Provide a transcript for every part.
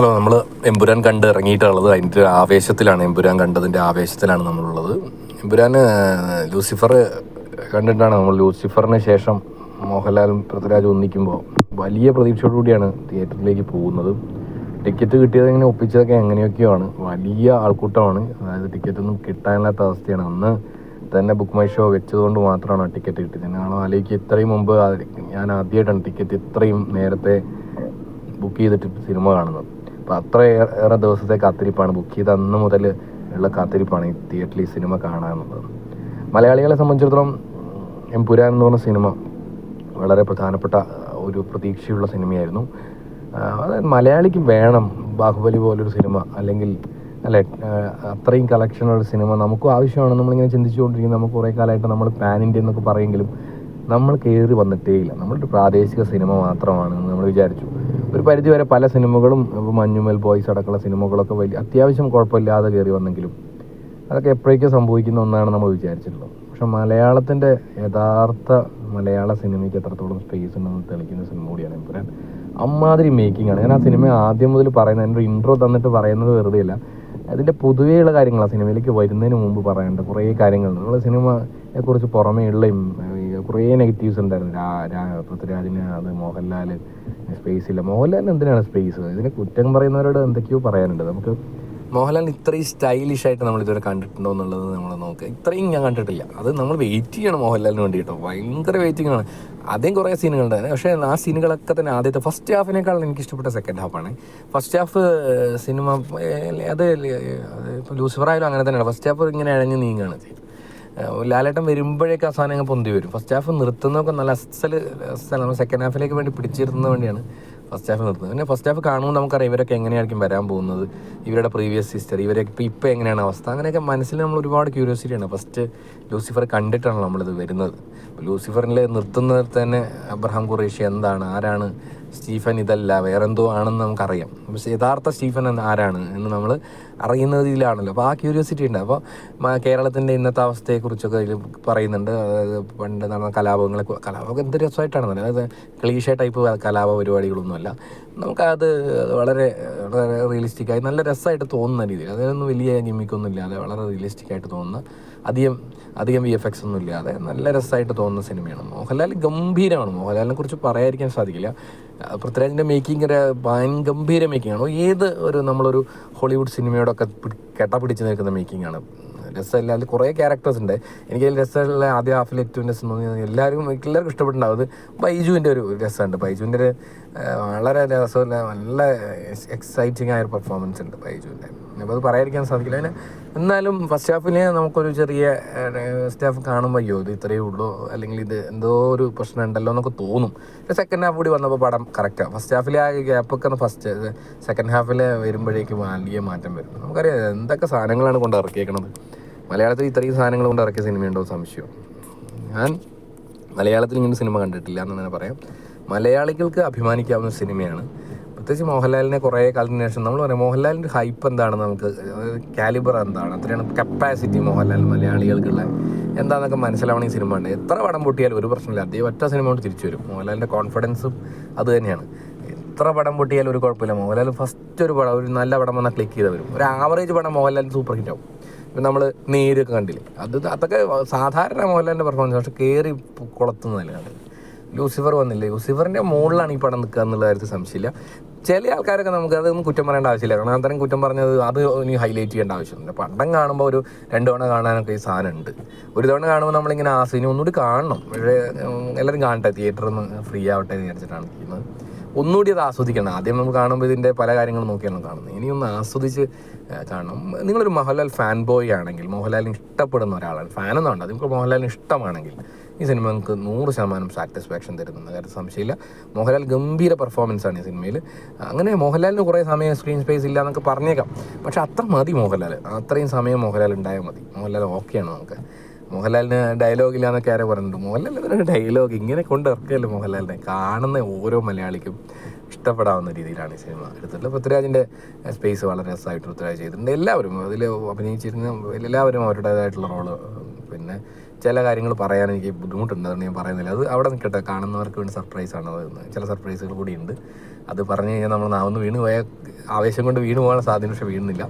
Hello നമ്മൾ എമ്പുരാൻ കണ്ട് ഇറങ്ങിയിട്ടുള്ളത് അതിന്റെ ആവേശത്തിലാണ്. എമ്പുരാൻ കണ്ടതിന്റെ ആവേശത്തിലാണ് നമ്മളുള്ളത്. എമ്പുരാൻ ലൂസിഫർ കണ്ടിട്ടാണ് നമ്മൾ ലൂസിഫറിന് ശേഷം മോഹൻലാലും പൃഥ്വിരാജും ഒന്നിക്കുമ്പോൾ വലിയ പ്രതീക്ഷയോടുകൂടിയാണ് തിയേറ്ററിലേക്ക് പോകുന്നത്. ടിക്കറ്റ് കിട്ടിയത് ഇങ്ങനെ ഒപ്പിച്ചതൊക്കെ എങ്ങനെയൊക്കെയാണ്? വലിയ ആൾക്കൂട്ടമാണ്. അതായത് ടിക്കറ്റ് ഒന്നും കിട്ടാനില്ലാത്ത അവസ്ഥയാണ്. അന്ന് തന്നെ ബുക്ക് മൈ ഷോ വെച്ചതുകൊണ്ട് മാത്രമാണ് ടിക്കറ്റ് കിട്ടിയത്. ഞാൻ ആലോചിക്കുക. ഇത്രയും മുമ്പ് ഞാൻ ആദ്യമായിട്ടാണ് ടിക്കറ്റ് ഇത്രയും നേരത്തെ ബുക്ക് ചെയ്തിട്ട് സിനിമ കാണുന്നത്. അത്ര ഏറെ ദിവസത്തെ കാത്തിരിപ്പാണ്. ബുക്ക് ചെയ്ത അന്ന് മുതൽ ഉള്ള കാത്തിരിപ്പാണ് ഈ തിയേറ്ററിൽ സിനിമ എന്നുള്ളത് മലയാളികളെ സംബന്ധിച്ചിടത്തോളം എംപുരാൻ എന്ന് പറഞ്ഞ സിനിമ വളരെ പ്രധാനപ്പെട്ട ഒരു പ്രതീക്ഷയുള്ള സിനിമയായിരുന്നു അതായത് മലയാളിക്ക് വേണം ബാഹുബലി പോലൊരു സിനിമ അല്ലെങ്കിൽ അല്ലെ അത്രയും കളക്ഷനുള്ള സിനിമ നമുക്കും ആവശ്യമാണ്. നമ്മളിങ്ങനെ ചിന്തിച്ചുകൊണ്ടിരിക്കുന്നത് നമുക്ക് കുറേ കാലമായിട്ട് നമ്മൾ പാൻ ഇന്ത്യ എന്നൊക്കെ പറയുമെങ്കിലും നമ്മൾ കയറി വന്നിട്ടേ ഇല്ല. നമ്മളൊരു പ്രാദേശിക സിനിമ മാത്രമാണ് നമ്മൾ വിചാരിച്ചു. ഒരു പരിധിവരെ പല സിനിമകളും ഇപ്പോൾ മഞ്ഞുമൽ ബോയ്സ് അടക്കമുള്ള സിനിമകളൊക്കെ വലിയ അത്യാവശ്യം കുഴപ്പമില്ലാതെ കയറി വന്നെങ്കിലും അതൊക്കെ എപ്പോഴേക്കും സംഭവിക്കുന്ന ഒന്നാണ് നമ്മൾ വിചാരിച്ചിട്ടുള്ളത് പക്ഷെ മലയാളത്തിന്റെ യഥാർത്ഥ മലയാള സിനിമയ്ക്ക് എത്രത്തോളം സ്പേസ് ഉണ്ടെന്ന് തെളിക്കുന്ന സിനിമ കൂടിയാണ് എമ്പുരാൻ. അമ്മാതിരി മേക്കിംഗ് ആണ്. ഞാൻ ആ സിനിമ ആദ്യം മുതൽ പറയുന്നത് എന്റെ ഇൻട്രോ തന്നിട്ട് പറയുന്നത് വെറുതെ അല്ല അതിന്റെ പൊതുവെയുള്ള കാര്യങ്ങളാണ് സിനിമയിലേക്ക് വരുന്നതിന് മുമ്പ് പറയേണ്ട കുറേ കാര്യങ്ങളുണ്ട് നമ്മൾ സിനിമയെ കുറിച്ച് പുറമേ ഉള്ളയും കുറേ നെഗറ്റീവ്സ് ഉണ്ടായിരുന്നു. രാ രാ പൃഥ്വിരാജിന് അത് മോഹൻലാൽ സ്പേസ് ഇല്ല. മോഹൻലാലിന് എന്തിനാണ് സ്പേസ് ഇതിനെ കുറ്റം പറയുന്നവരോട് എന്തൊക്കെയോ പറയാനുണ്ട്. നമുക്ക് മോഹൻലാൽ ഇത്രയും സ്റ്റൈലിഷ് ആയിട്ട് നമ്മൾ ഇതുവരെ കണ്ടിട്ടുണ്ടോ എന്നുള്ളത് നമ്മൾ നോക്കുക ഇത്രയും ഞാൻ കണ്ടിട്ടില്ല. അത് നമ്മൾ വെയിറ്റ് ചെയ്യണം മോഹൻലാലിന് വേണ്ടി കേട്ടോ ഭയങ്കര വെയിറ്റിംഗ് ആണ്. ആദ്യം കുറേ സീനുകളുണ്ടായിരുന്നു പക്ഷേ ആ സീനുകളൊക്കെ തന്നെ ആദ്യത്തെ ഫസ്റ്റ് ഹാഫിനേക്കാൾ എനിക്ക് ഇഷ്ടപ്പെട്ട സെക്കൻഡ് ഹാഫാണ് ഫസ്റ്റ് ഹാഫ് സിനിമ അത് ഇപ്പോൾ ലൂസിഫർ ആയാലും അങ്ങനെ തന്നെയാണ്. ഫസ്റ്റ് ഹാഫ് ഇങ്ങനെ ഇഴഞ്ഞ് നീങ്ങുകയാണ് ചെയ്തത്. ലാലേട്ടൻ വരുമ്പോഴേക്ക് ആ സാധനം അങ്ങ് പൊന്തി വരും. ഫസ്റ്റ് ഹാഫ് നിർത്തുന്നതൊക്കെ നല്ല അസൽ സെക്കൻഡ് ഹാഫിലേക്ക് വേണ്ടി പിടിച്ചിരുന്നത് വേണ്ടിയാണ്. ഫസ്റ്റ് ഹാഫ് നിർത്തുന്നത്. പിന്നെ ഫസ്റ്റ് ഹാഫ് കാണുമ്പോൾ നമുക്കറിയാം ഇവരൊക്കെ എങ്ങനെയായിരിക്കും വരാൻ പോകുന്നത്. ഇവരുടെ പ്രീവിയസ് ഹിസ്റ്ററി ഇവരൊക്കെ ഇപ്പോൾ ഇപ്പോൾ എങ്ങനെയാണ് അവസ്ഥ? അങ്ങനെയൊക്കെ മനസ്സിൽ നമ്മൾ ഒരുപാട് ക്യൂരിയോസിറ്റിയാണ് ഫസ്റ്റ് ലൂസിഫർ കണ്ടിട്ടാണ് നമ്മളിത് വരുന്നത്. ലൂസിഫറിൽ നിർത്തുന്നത് തന്നെ അബ്രഹാം ഖുറേഷി എന്താണ്? ആരാണ്? സ്റ്റീഫൻ ഇതല്ല വേറെന്തോ ആണെന്ന് നമുക്കറിയാം. പക്ഷേ യഥാർത്ഥ സ്റ്റീഫൻ എന്ന് ആരാണ് എന്ന് നമ്മൾ അറിയുന്നതിലാണല്ലോ അപ്പോൾ ആ ക്യൂരിയോസിറ്റി ഉണ്ട്. അപ്പോൾ കേരളത്തിന്റെ ഇന്നത്തെ അവസ്ഥയെക്കുറിച്ചൊക്കെ ഇതിൽ പറയുന്നുണ്ട്. അതായത് പണ്ട് നടന്ന കലാപങ്ങളെ കലാപമൊക്കെ എന്ത് രസമായിട്ടാണ് അതായത് ക്ലീഷ ടൈപ്പ് കലാപ പരിപാടികളൊന്നുമല്ല. നമുക്കത് വളരെ വളരെ റിയലിസ്റ്റിക്കായി നല്ല രസമായിട്ട് തോന്നുന്ന രീതിയിൽ അതിനൊന്നും വലിയ ഗിമ്മിക്കൊന്നും ഇല്ലാതെ വളരെ റിയലിസ്റ്റിക്കായിട്ട് തോന്നുന്ന അധികം അധികം വി എഫ് എക്സ് ഒന്നും ഇല്ലാതെ നല്ല രസമായിട്ട് തോന്നുന്ന സിനിമയാണ് മോഹൻലാൽ. ഗംഭീരമാണ് മോഹൻലാലിനെ കുറിച്ച് പറയാതിരിക്കാൻ സാധിക്കില്ല. പൃഥ്വിരാജിന്റെ ഭയങ്കര ഗംഭീര മേക്കിംഗ് ആണ്. ഏത് ഒരു നമ്മളൊരു ഹോളിവുഡ് സിനിമയോടൊക്കെ കെട്ട പിടിച്ച് നിൽക്കുന്ന മേക്കിംഗ് ആണ്. രസമില്ല അതിൽ കുറേ ക്യാരക്ടേഴ്സ് ഉണ്ട്. എനിക്ക് അതിൽ രസമുള്ള ആദ്യ ഹാഫിൽ ഏറ്റവും രസം എല്ലാവരും എല്ലാവർക്കും ഇഷ്ടപ്പെട്ടുണ്ടാവും അത് ബൈജുവിന്റെ ഒരു രസമുണ്ട്. ബൈജുവിന്റെ വളരെ രസമില്ല. നല്ല എക്സൈറ്റിംഗ് ആയൊരു പെർഫോമൻസ് ഉണ്ട് ബൈജുവിന്റെ. അപ്പോൾ അത് പറയാതിരിക്കാൻ സാധിക്കില്ല. അതിന് എന്നാലും ഫസ്റ്റ് ഹാഫിന് നമുക്കൊരു ചെറിയ സ്റ്റാഫ് കാണുമ്പോൾ അയ്യോ ഇത് ഇത്രയേ ഉള്ളൂ. അല്ലെങ്കിൽ ഇത് എന്തോ ഒരു പ്രശ്നം ഉണ്ടല്ലോ എന്നൊക്കെ തോന്നും. സെക്കൻഡ് ഹാഫ് കൂടി വന്നപ്പോൾ പടം കറക്റ്റാണ് ഫസ്റ്റ് ഹാഫിലെ ആ ഗ്യാപ്പൊക്കെ ഫസ്റ്റ് സെക്കൻഡ് ഹാഫിൽ വരുമ്പോഴേക്ക് വലിയ മാറ്റം വരും നമുക്കറിയാം എന്തൊക്കെ സാധനങ്ങളാണ് കൊണ്ട് ഇറക്കിയേക്കണത്. മലയാളത്തിൽ ഇത്രയും സാധനങ്ങൾ കൊണ്ട് ഇറക്കിയ സിനിമയുണ്ടോ സംശയം. ഞാൻ മലയാളത്തിൽ ഇങ്ങനെ സിനിമ കണ്ടിട്ടില്ല എന്ന് തന്നെ പറയാം. മലയാളികൾക്ക് അഭിമാനിക്കാവുന്ന സിനിമയാണ്. പ്രത്യേകിച്ച് മോഹൻലാലിനെ കുറേ കാലത്തിന് ശേഷം നമ്മൾ പറയാം മോഹൻലാലിന്റെ ഹൈപ്പ് എന്താണ് നമുക്ക് കാലിബർ എന്താണ് അത്രയാണ് കപ്പാസിറ്റി മോഹൻലാൽ മലയാളികൾക്കുള്ള. എന്താണെന്നൊക്കെ മനസ്സിലാവണം ഈ സിനിമ ഉണ്ട് എത്ര പടം പൊട്ടിയാലും ഒരു പ്രശ്നമില്ല. അതേ ഒറ്റ സിനിമ കൊണ്ട് തിരിച്ചു വരും. മോഹൻലാലിന്റെ കോൺഫിഡൻസും അത് തന്നെയാണ്. എത്ര പടം പൊട്ടിയാലും ഒരു കുഴപ്പമില്ല. മോഹൻലാൽ ഫസ്റ്റ് ഒരു പടം ഒരു നല്ല പടം വന്നാൽ ക്ലിക്ക് ചെയ്ത് വരും. ഒരു ആവറേജ് പടം മോഹൻലാലിന് സൂപ്പർ ഹിറ്റ് ആവും. ഇപ്പം നമ്മൾ നേരൊക്കെ കണ്ടില്ലേ? അത് അതൊക്കെ സാധാരണ മോഹൻലാലിന്റെ പെർഫോമൻസ് പക്ഷെ കയറി കുളത്തുന്നതല്ലേ കണ്ടത് ലൂസിഫർ വന്നില്ലേ? ലൂസിഫറിന്റെ മുകളിലാണ് ഈ പടം നിൽക്കുക എന്നുള്ള കാര്യത്തിൽ സംശയമില്ല. ചില ആൾക്കാരൊക്കെ നമുക്ക് അതൊന്നും കുറ്റം പറയേണ്ട ആവശ്യമില്ല. കാരണം അത്രയും കുറ്റം പറഞ്ഞത് അത് ഇനി ഹൈലൈറ്റ് ചെയ്യേണ്ട ആവശ്യമില്ല. പടം കാണുമ്പോൾ ഒരു രണ്ട് തവണ കാണാനൊക്കെ ഈ സാധനം ഉണ്ട്. ഒരു തവണ കാണുമ്പോൾ നമ്മളിങ്ങനെ ആ സിനിമ ഒന്നുകൂടി കാണണം. പക്ഷേ എല്ലാവരും കാണട്ടെ. തിയേറ്ററിൽ നിന്ന് ഫ്രീ ആവട്ടെ എന്ന് വിചാരിച്ചിട്ടാണ് ചെയ്യുന്നത് ഒന്നുകൂടി അത് ആസ്വദിക്കണം. ആദ്യം നമ്മൾ കാണുമ്പോൾ ഇതിന്റെ പല കാര്യങ്ങളും നോക്കിയാണ് കാണുന്നത്. ഇനിയൊന്ന് ആസ്വദിച്ച് കാണണം. നിങ്ങളൊരു മോഹൻലാൽ ഫാൻ ബോയ് ആണെങ്കിൽ മോഹൻലാലിന് ഇഷ്ടപ്പെടുന്ന ഒരാളാണ്. ഫാനൊന്നും ഉണ്ട് നിങ്ങൾക്ക് മോഹൻലാലിന് ഇഷ്ടമാണെങ്കിൽ ഈ സിനിമ നിങ്ങൾക്ക് നൂറ് ശതമാനം സാറ്റിസ്ഫാക്ഷൻ തരുന്ന കാര്യം സംശയമില്ല മോഹൻലാൽ ഗംഭീര പെർഫോമൻസ് ആണ് ഈ സിനിമയിൽ അങ്ങനെ മോഹൻലാലിന് കുറേ സമയം സ്ക്രീൻ സ്പേസ് ഇല്ല എന്നൊക്കെ പറഞ്ഞേക്കാം. പക്ഷേ അത്ര മതി മോഹൻലാൽ അത്രയും സമയം മോഹൻലാൽ ഉണ്ടായാൽ മതി. മോഹൻലാൽ ഓക്കെയാണ് നമുക്ക്. മോഹൻലാലിന് ഡയലോഗ് ഇല്ല എന്നൊക്കെ ആരോ പറഞ്ഞിട്ടുണ്ട് മോഹൻലാലിന് ഡയലോഗ് ഇങ്ങനെ കൊണ്ട് മോഹൻലാലിനെ? കാണുന്ന ഓരോ മലയാളിക്കും ഇഷ്ടപ്പെടാവുന്ന രീതിയിലാണ് ഈ സിനിമ എടുത്തിട്ടുള്ളത് പൃഥ്വിരാജിന്റെ സ്പേസ് വളരെ രസമായിട്ട് പൃഥ്വിരാജ് ചെയ്തിട്ടുണ്ട്. എല്ലാവരും അതിൽ അഭിനയിച്ചിരുന്ന എല്ലാവരും അവരുടേതായിട്ടുള്ള റോൾ പിന്നെ ചില കാര്യങ്ങൾ പറയാൻ എനിക്ക് ബുദ്ധിമുട്ടുണ്ട്. അതുകൊണ്ട് ഞാൻ പറയുന്നില്ല. അത് അവിടെ നിൽക്കട്ടെ. കാണുന്നവർക്ക് വേണ്ടി സർപ്രൈസ് ആണ് അത്. ചില സർപ്രൈസുകൾ കൂടി ഉണ്ട്. അത് പറഞ്ഞു കഴിഞ്ഞാൽ നമ്മൾ നാവുന്ന് വീണ് പോയ ആവേശം കൊണ്ട് വീണ് പോകാൻ സാധ്യത പക്ഷേ വീഴുന്നില്ല.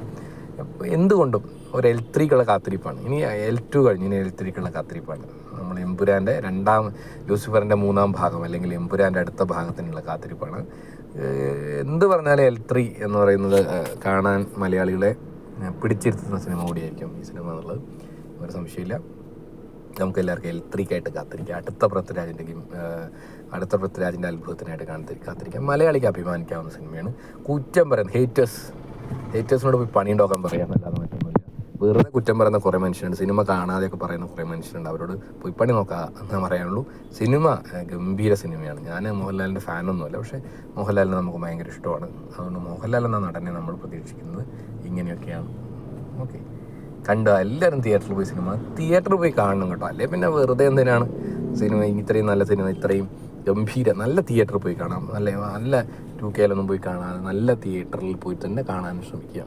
എന്തുകൊണ്ടും ഒരു എൽ ത്രീക്കുള്ള കാത്തിരിപ്പാണ്. ഇനി എൽ ടു കഴിഞ്ഞ് ഇനി എൽ ത്രീക്കുള്ള കാത്തിരിപ്പാണ്. നമ്മൾ എമ്പുരാന്റെ രണ്ടാം ലൂസിഫറിന്റെ മൂന്നാം ഭാഗം അല്ലെങ്കിൽ എമ്പുരാന്റെ അടുത്ത ഭാഗത്തിനുള്ള കാത്തിരിപ്പാണ്. എന്ത് പറഞ്ഞാലും എൽ ത്രീ എന്ന് പറയുന്നത് കാണാൻ മലയാളികളെ പിടിച്ചിരുത്തുന്ന സിനിമ കൂടിയായിരിക്കും ഈ സിനിമ എന്നുള്ളത്. ഒരു സംശയമില്ല. നമുക്ക് എല്ലാവർക്കും എൽ ത്രീക്കായിട്ട് കാത്തിരിക്കാം. അടുത്ത പൃഥ്വിരാജിന്റെയും അടുത്ത പൃഥ്വിരാജിന്റെ അത്ഭുതത്തിനായിട്ട് കാണാൻ കാത്തിരിക്കാം. മലയാളിക്ക് അഭിമാനിക്കാവുന്ന സിനിമയാണ്. കുറ്റം പറയുന്നത് ഹേറ്റേഴ്സ് ഹേറ്റേഴ്സിനോട് പോയി പണിയുണ്ടാക്കാൻ പറയാമെന്നല്ലാതെ മറ്റൊന്നുമില്ല വെറുതെ കുറ്റം പറയുന്ന കുറേ മനുഷ്യരുണ്ട്. സിനിമ കാണാതെയൊക്കെ പറയുന്ന കുറേ മനുഷ്യരുണ്ട്. അവരോട് പോയി പണി നോക്കാം എന്നേ പറയാനുള്ളൂ. സിനിമ ഗംഭീര സിനിമയാണ്. ഞാൻ മോഹൻലാലിന്റെ ഫാനൊന്നുമല്ല പക്ഷേ മോഹൻലാലിനെ നമുക്ക് ഭയങ്കര ഇഷ്ടമാണ്. അതുകൊണ്ട് മോഹൻലാൽ എന്ന നടനെ നമ്മൾ പ്രതീക്ഷിക്കുന്നത് ഇങ്ങനെയൊക്കെയാണ്. ഓക്കെ. കണ്ടോ എല്ലാവരും തിയേറ്ററിൽ പോയി സിനിമ തിയേറ്ററിൽ പോയി കാണണം കേട്ടോ. അല്ലേ പിന്നെ വെറുതെ എന്തിനാണ് സിനിമ ഇത്രയും നല്ല സിനിമ ഇത്രയും ഗംഭീര നല്ല തിയേറ്ററിൽ പോയി കാണാം. നല്ല നല്ല ടു കെയിലൊന്നും പോയി കാണാതെ നല്ല തിയേറ്ററിൽ പോയി തന്നെ കാണാൻ ശ്രമിക്കുക